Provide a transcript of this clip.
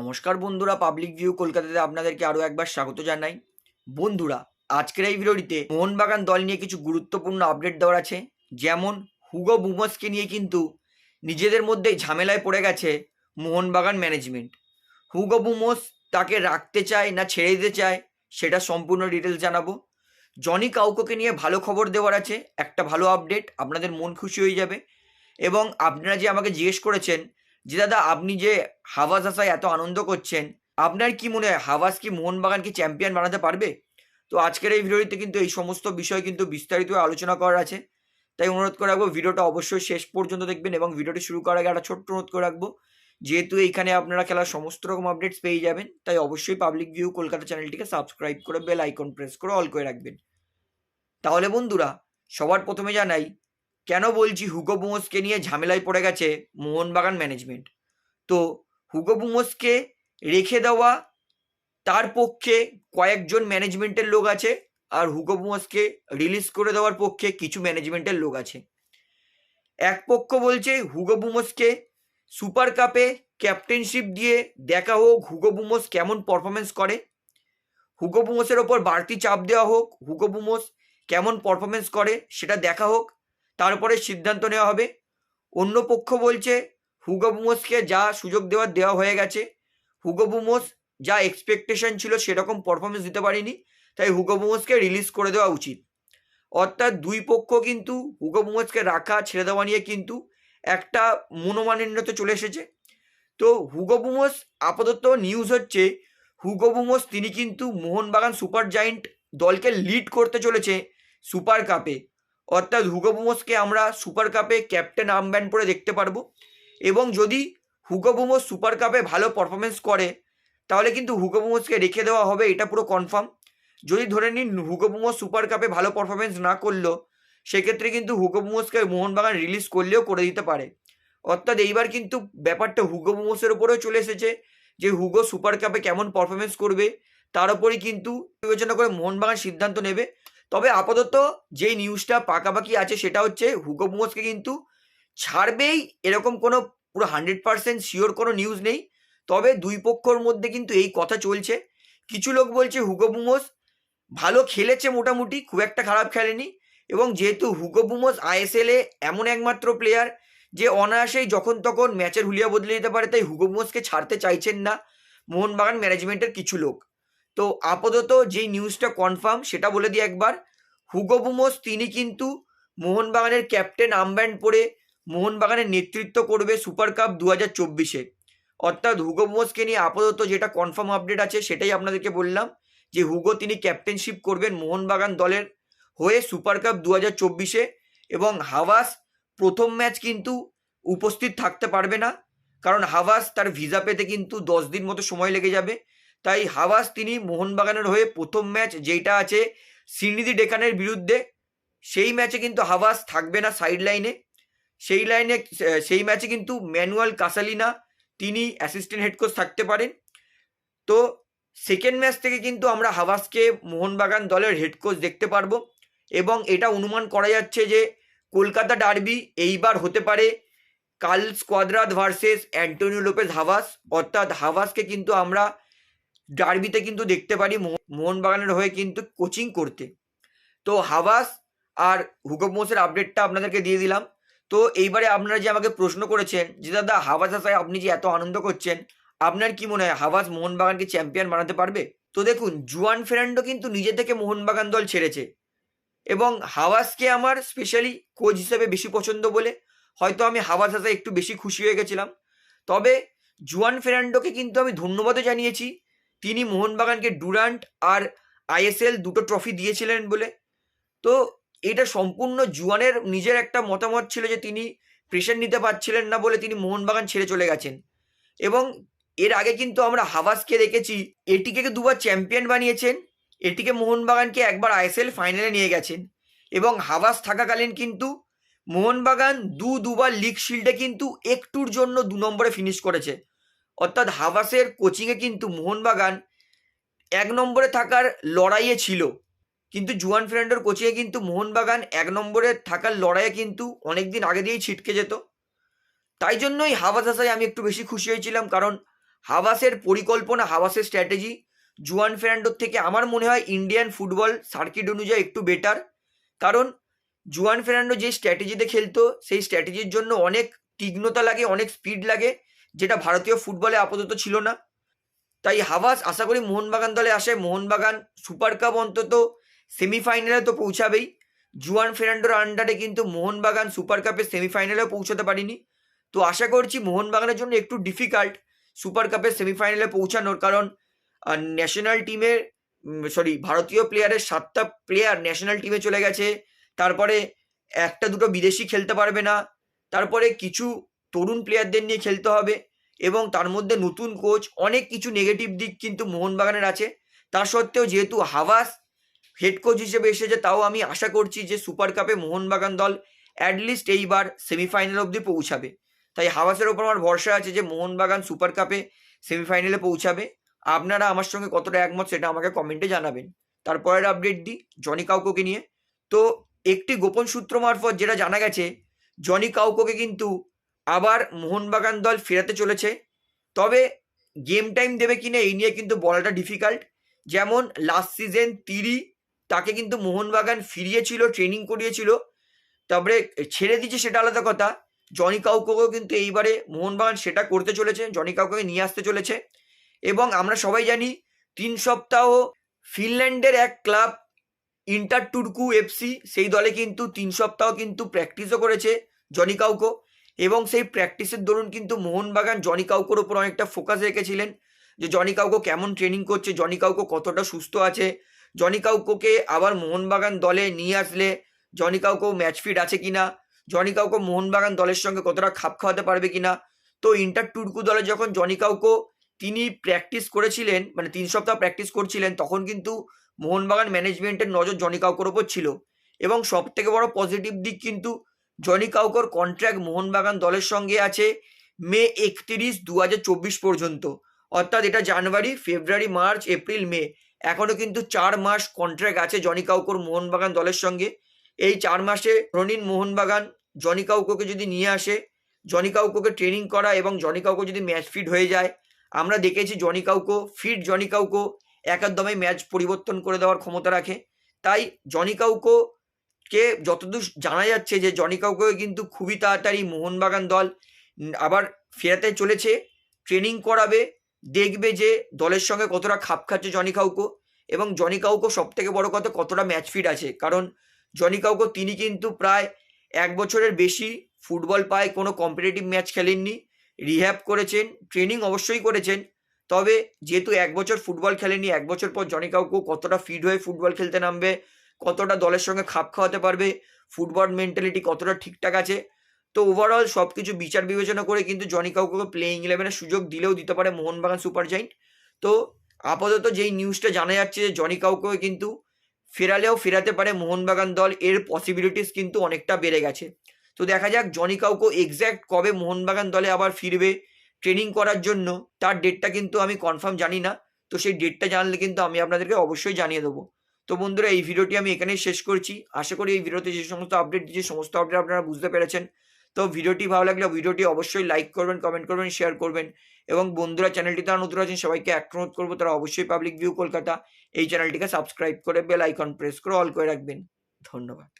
নমস্কার বন্ধুরা public view কলকাতাতে আপনাদেরকে আরও একবার স্বাগত জানাই। বন্ধুরা, আজকের এই ভিডিওটিতে মোহনবাগান দল নিয়ে কিছু গুরুত্বপূর্ণ আপডেট দেওয়ার আছে। যেমন হুগো বুমসকে নিয়ে কিন্তু নিজেদের মধ্যেই ঝামেলায় পড়ে গেছে মোহনবাগান ম্যানেজমেন্ট হুগো বুমস তাকে রাখতে চায় না ছেড়ে দিতে চায়, সেটা সম্পূর্ণ ডিটেলস জানাব। জনি কাউকোকে নিয়ে ভালো খবর দেওয়ার আছে, একটা ভালো আপডেট আপনাদের মন খুশি হয়ে যাবে। এবং আপনারা যে আমাকে জিজ্ঞেস করেছেন যে দাদা, আপনি যে হাওয়াজ আসায় এত আনন্দ করছেন, আপনার কি মনে হয় হাওয়াজ কি মোহনবাগানকে চ্যাম্পিয়ন বানাতে পারবে? তো আজকের এই ভিডিওটিতে কিন্তু এই সমস্ত বিষয় কিন্তু বিস্তারিত আলোচনা করার আছে। তাই অনুরোধ করে রাখব, ভিডিওটা অবশ্যই শেষ পর্যন্ত দেখবেন এবং ভিডিওটি শুরু করার আগে একটা ছোট্ট অনুরোধ করে রাখব, যেহেতু এইখানে আপনারা খেলার সমস্ত রকম আপডেটস পেয়ে যাবেন, তাই অবশ্যই পাবলিক ভিউ কলকাতা চ্যানেলটিকে সাবস্ক্রাইব করে বেল আইকন প্রেস করে অল করে রাখবেন। তাহলে বন্ধুরা, সবার প্রথমে জানাই কেন বলছি হুগো বুমোসকে নিয়ে ঝামেলায় পড়ে গেছে মোহনবাগান ম্যানেজমেন্ট তো হুগো বুমোসকে রেখে দেওয়া তার পক্ষে কয়েকজন ম্যানেজমেন্টের লোক আছে আর হুগো বুমোসকে রিলিজ করে দেওয়ার পক্ষে কিছু ম্যানেজমেন্টের লোক আছে। এক পক্ষ বলছে হুগো বুমোসকে সুপার কাপে ক্যাপ্টেনশিপ দিয়ে দেখা হোক হুগো বুমোস কেমন পারফরমেন্স করে। হুগো বুমোসের ওপর বাড়তি চাপ দেওয়া হোক, হুগো বুমোস কেমন পারফরমেন্স করে সেটা দেখা হোক। তারপরে সিদ্ধান্ত নেওয়া হবে। অন্য পক্ষ বলছে, হুগো বুমোসকে যা সুযোগ দেওয়ার দেওয়া হয়ে গেছে। হুগো বুমোস যা এক্সপেকটেশন ছিল সেরকম পারফরমেন্স দিতে পারিনি, তাই হুগো বুমোসকে রিলিজ করে দেওয়া উচিত। অর্থাৎ দুই পক্ষ কিন্তু হুগো বুমোসকে রাখা, ছেড়ে দেওয়া নিয়ে কিন্তু একটা মনোমালিন্যতে চলে এসেছে। তো হুগো বুমোস আপাতত নিউজ হচ্ছে, হুগো বুমোস তিনি কিন্তু মোহনবাগান সুপার জায়েন্ট দলকে লিড করতে চলেছে সুপার কাপে। অর্থাৎ হুগো বুমোসকে আমরা সুপার কাপে ক্যাপ্টেন আর্মব্যান্ড পরে দেখতে পারব। এবং যদি হুগো বুমোস সুপার কাপে ভালো পারফরমেন্স করে, তাহলে কিন্তু হুগো বুমোসকে রেখে দেওয়া হবে, এটা পুরো কনফার্ম। যদি ধরে নিন হুগো সুপার কাপে ভালো পারফরমেন্স না করল সেক্ষেত্রে কিন্তু হুগো বুমোসকে মোহনবাগান রিলিজ করলেও করে দিতে পারে। অর্থাৎ এইবার কিন্তু ব্যাপারটা হুগো বুমোসের ওপরেও চলে এসেছে যে হুগো সুপার কাপে কেমন পারফরমেন্স করবে, তার উপরই কিন্তু বিবেচনা করে মোহনবাগান সিদ্ধান্ত নেবে। তবে আপাতত যেই নিউজটা পাকাপাকি আছে সেটা হচ্ছে হুগো বুমোসকে কিন্তু ছাড়বেই এরকম কোনো পুরো হান্ড্রেড পার্সেন্ট শিওর কোনো নিউজ নেই। তবে দুই পক্ষর মধ্যে কিন্তু এই কথা চলছে। কিছু লোক বলছে হুগো বুমোস ভালো খেলেছে মোটামুটি, খুব একটা খারাপ খেলেনি এবং যেহেতু হুগো বুমোস আইএসএলে এমন একমাত্র প্লেয়ার যে অনায়াসেই যখন তখন ম্যাচের হুলিয়া বদলে দিতে পারে, তাই হুগো বুমোসকে ছাড়তে চাইছেন না মোহনবাগান ম্যানেজমেন্টের কিছু লোক। তো আপাতত যেই নিউজটা কনফার্ম সেটা বলে দিই একবার। হুগো বুমোস তিনি কিন্তু মোহনবাগানের ক্যাপ্টেন আমব্যান্ড পরে মোহনবাগানের নেতৃত্ব করবে সুপার কাপ দু হাজার চব্বিশে। অর্থাৎ হুগো বুমোসকে নিয়ে আপাতত যেটা কনফার্ম আপডেট আছে, সেটাই আপনাদেরকে বললাম যে হুগো তিনি ক্যাপ্টেনশিপ করবেন মোহনবাগান দলের হয়ে সুপার কাপ দু হাজার চব্বিশে এবং হাওয়াস প্রথম ম্যাচ কিন্তু উপস্থিত থাকতে পারবে না। কারণ হাওয়াস তার ভিসা পেতে কিন্তু দশ দিন মতো সময় লেগে যাবে। তাই হাওয়াস তিনি মোহনবাগানের হয়ে প্রথম ম্যাচ যেটা আছে সিনিদি ডেকানের বিরুদ্ধে, সেই ম্যাচে কিন্তু হাওয়াস থাকবে না সাইড লাইনে সেই লাইনে সেই ম্যাচে কিন্তু ম্যানুয়াল কাসালিনা তিনি অ্যাসিস্ট্যান্ট হেড কোচ থাকতে পারেন। তো সেকেন্ড ম্যাচ থেকে কিন্তু আমরা হাওয়াসকে মোহনবাগান দলের হেড কোচ দেখতে পারব এবং এটা অনুমান করা যাচ্ছে যে কলকাতা ডার্বি এইবার হতে পারে কাল Cuadrat versus Antonio Lopez Habas অর্থাৎ হাওয়াসকে কিন্তু আমরা ডার্বিতে কিন্তু দেখতে পারি মোহনবাগানের হয়ে কিন্তু কোচিং করতে। তো হাওয়াস আর হুগব মোসের আপডেটটা আপনাদেরকে দিয়ে দিলাম। তো এইবারে আপনারা যে আমাকে প্রশ্ন করেছেন যে, দাদা, হাওয়াস আসায় আপনি যে এত আনন্দ করছেন, আপনার কি মনে হয় হাওয়াস মোহনবাগানকে চ্যাম্পিয়ন বানাতে পারবে? তো দেখুন, জুয়ান ফেরান্ডো কিন্তু নিজে থেকে মোহনবাগান দল ছেড়েছে। এবং হাওয়াসকে আমার স্পেশালি কোচ হিসেবে বেশি পছন্দ বলে হয়তো আমি হাওয়াস আসায় একটু বেশি খুশি হয়ে গেছিলাম। তবে জুয়ান ফেরান্ডোকে কিন্তু আমি ধন্যবাদও জানিয়েছি তিনি মোহনবাগানকে ডুরান্ট আর আইএসএল দুটো ট্রফি দিয়েছিলেন বলে। তো এটা সম্পূর্ণ জুয়ানের নিজের একটা মতামত ছিল যে তিনি প্রেশার নিতে পারছিলেন না বলে তিনি মোহনবাগান ছেড়ে চলে গেছেন। এবং এর আগে কিন্তু আমরা হাভাসকে দেখেছি, এটিকে দুবার চ্যাম্পিয়ন বানিয়েছেন, এটিকে মোহনবাগানকে একবার আইএসএল ফাইনালে নিয়ে গেছেন। এবং হাভাস থাকাকালীন কিন্তু মোহনবাগান দু দুবার লিগ শিল্ডে কিন্তু একটুর জন্য দু নম্বরে ফিনিশ করেছে। অর্থাৎ হাভাসের কোচিংয়ে কিন্তু মোহনবাগান এক নম্বরে থাকার লড়াইয়ে ছিল। কিন্তু জুয়ান ফেরান্ডোর কোচিংয়ে কিন্তু মোহনবাগান এক নম্বরে থাকার লড়াইয়ে কিন্তু অনেক দিন আগে দিয়েই ছিটকে যেত। তাই জন্যই হাওয়াজ আসায় আমি একটু বেশি খুশি হয়েছিলাম, কারণ হাওয়াসের পরিকল্পনা হাওয়াসের স্ট্র্যাটেজি জুয়ান ফেরান্ডোর থেকে আমার মনে হয় ইন্ডিয়ান ফুটবল সার্কিট অনুযায়ী একটু বেটার। কারণ জুয়ান ফেরান্ডো যে স্ট্র্যাটেজিতে খেলতো, সেই স্ট্র্যাটেজির জন্য অনেক তীক্ষ্ণতা লাগে, অনেক স্পিড লাগে যেটা ভারতীয় ফুটবলে আপাতত ছিল না। তাই হাওয়াস আশা করি মোহনবাগান দলে আসে। মোহনবাগান সুপার কাপ অন্তত সেমিফাইনালে তো পৌঁছাবেই। জুয়ান ফেরান্ডোর আন্ডারে কিন্তু মোহনবাগান সুপার কাপের সেমিফাইনালেও পৌঁছাতে পারিনি। তো আশা করছি মোহনবাগানের জন্য একটু ডিফিকাল্ট সুপার কাপের সেমিফাইনালে পৌঁছানোর কারণ ন্যাশনাল টিমের সরি ভারতীয় প্লেয়ারের সাতটা প্লেয়ার ন্যাশনাল টিমে চলে গেছে। তারপরে একটা দুটো বিদেশি খেলতে পারবে না। তারপরে কিছু তরুণ প্লেয়ারদের নিয়ে খেলতে হবে এবং তার মধ্যে নতুন কোচ অনেক কিছু নেগেটিভ দিক কিন্তু মোহনবাগানের আছে। তা সত্ত্বেও যেহেতু হাওয়াস হেড কোচ হিসেবে এসেছে, তাও আমি আশা করছি যে সুপার কাপে মোহনবাগান দল অ্যাটলিস্ট এইবার সেমিফাইনাল অবধি পৌঁছাবে। তাই হাওয়াসের ওপর আমার ভরসা আছে যে মোহনবাগান সুপার কাপে সেমিফাইনালে পৌঁছাবে। আপনারা আমার সঙ্গে কতটা একমত সেটা আমাকে কমেন্টে জানাবেন। তারপরের আপডেট দিই জনি কাউকোকে নিয়ে। তো একটি গোপন সূত্র মারফত যেটা জানা গেছে জনি কাউকোকে কিন্তু আবার মোহনবাগান দল ফেরাতে চলেছে। তবে গেম টাইম দেবে কিনা এই নিয়ে কিন্তু বলাটা ডিফিকাল্ট যেমন লাস্ট সিজন তিরি, তাকে কিন্তু মোহনবাগান ফিরিয়েছিল ট্রেনিং করিয়েছিল। তারপরে ছেড়ে দিচ্ছে সেটা আলাদা কথা। জনি কাউকোকেও কিন্তু এইবারে মোহনবাগান সেটা করতে চলেছে, জনি কাউকোকে নিয়ে আসতে চলেছে। এবং আমরা সবাই জানি, তিন সপ্তাহ ফিনল্যান্ডের এক ক্লাব, ইন্টার টুরকু এফসি, সেই দলে কিন্তু তিন সপ্তাহ কিন্তু প্র্যাকটিসও করেছে জনি কাউকো। এবং সেই প্র্যাকটিসের দরুন কিন্তু মোহনবাগান জনি কাউকোর ওপর অনেকটা ফোকাস রেখেছিলেন যে জনি কাউকো কেমন ট্রেনিং করছে জনি কাউকো কতটা সুস্থ আছে জনি কাউকোকে আবার মোহনবাগান দলে নিয়ে আসলে জনি কাউকো ম্যাচ ফিট আছে কিনা জনি কাউকো মোহনবাগান দলের সঙ্গে কতটা খাপ খাওয়াতে পারবে কিনা, তো ইন্টার টুরকু দলে যখন জনি কাউকো তিনি প্র্যাকটিস করেছিলেন মানে তিন সপ্তাহ প্র্যাকটিস করছিলেন, তখন কিন্তু মোহনবাগান ম্যানেজমেন্টের নজর জনি কাউকোর ওপর ছিল এবং সব থেকে বড় পজিটিভ দিক কিন্তু জনি কাউকোর কন্ট্রাক্ট মোহনবাগান দলের সঙ্গে আছে মে একত্রিশ দু পর্যন্ত। অর্থাৎ এটা জানুয়ারি, ফেব্রুয়ারি, মার্চ, এপ্রিল, মে। এখনও কিন্তু চার মাস কন্ট্রাক্ট আছে জনি কাউকোর মোহনবাগান দলের সঙ্গে। এই চার মাসে রনিন মোহনবাগান জনি কাউকোকে যদি নিয়ে আসে জনি কাউকোকে ট্রেনিং করা এবং জনি কাউকো যদি ম্যাচ ফিট হয়ে যায়, আমরা দেখেছি Johnny Kauko fit Johnny Kauko একাদমে match পরিবর্তন করে দেওয়ার ক্ষমতা রাখে। তাই জনি কাউকো কে যতদূর জানা যাচ্ছে যে জনি কাউকে কিন্তু খুবই তাড়াতাড়ি মোহনবাগান দল আবার ফেরাতে চলেছে ট্রেনিং করাবে, দেখবে যে দলের সঙ্গে কতটা খাপ খাচ্ছে জনি কাউকো এবং জনি কাউকো সব থেকে বড় কথা কতটা ম্যাচ ফিট আছে। কারণ জনি কাউকো তিনি কিন্তু প্রায় এক বছরের বেশি ফুটবল পায়, কোনো কম্পিটিটিভ ম্যাচ খেলেননি রিহ্যাব করেছেন ট্রেনিং অবশ্যই করেছেন, তবে যেহেতু এক বছর ফুটবল খেলেনি এক বছর পর জনি কাউকো কতটা ফিট হয়ে ফুটবল খেলতে নামবে কতটা দলের সঙ্গে খাপ খাওয়াতে পারবে ফুটবল মেন্টালিটি কতটা ঠিকঠাক আছে। তো ওভারঅল সব কিছু বিচার বিবেচনা করে কিন্তু জনি কাউকে প্লেইং ইলেভেনের সুযোগ দিলেও দিতে পারে মোহনবাগান সুপার জাইন্ট তো আপাতত যেই নিউজটা জানা যাচ্ছে যে জনি কাউকে কিন্তু ফেরালেও ফেরাতে পারে মোহনবাগান দল, এর পসিবিলিটিস কিন্তু অনেকটা বেড়ে গেছে। তো দেখা যাক জনি কাউকে এক্স্যাক্ট কবে মোহনবাগান দলে আবার ফিরবে ট্রেনিং করার জন্য, তার ডেটটা কিন্তু আমি কনফার্ম জানি না। তো সেই ডেটটা জানলে কিন্তু আমি আপনাদেরকে অবশ্যই জানিয়ে দেবো। তো বন্ধুরা, এই ভিডিওটি আমি এখানেই শেষ করছি। আশা করি এই ভিডিওতে যে সমস্ত আপডেট যে সমস্ত আপডেট আপনারা বুঝতে পেরেছেন। তো ভিডিওটি ভালো লাগলে ভিডিওটি অবশ্যই লাইক করবেন কমেন্ট করবেন শেয়ার করবেন এবং বন্ধুরা চ্যানেলটি তারা নতুন আছেন, সবাইকে এক অনুরোধ করব, তারা অবশ্যই পাবলিক ভিউ কলকাতা এই চ্যানেলটিকে সাবস্ক্রাইব করে বেল আইকন প্রেস করে অল করে রাখবেন। ধন্যবাদ।